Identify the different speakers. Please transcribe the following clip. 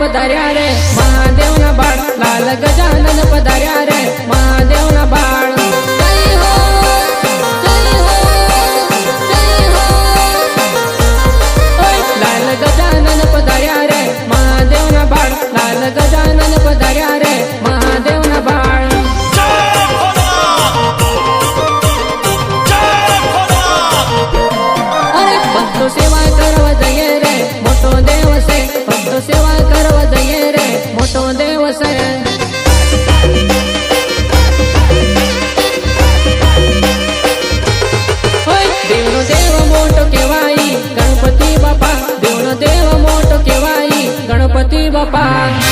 Speaker 1: पधार्या रे. महादेव ना बाळ लाल गजानन पधार्या रे. महादेव ना बाळ. लाल गजानन पधार्या रे. महादेव ना बाळ लाल गजानन पधार्या रे. મોટો દેવ છે મોટો કહેવાય ગણપતિ બાપા. દેવનો મોટો કહેવાય ગણપતિ બાપા.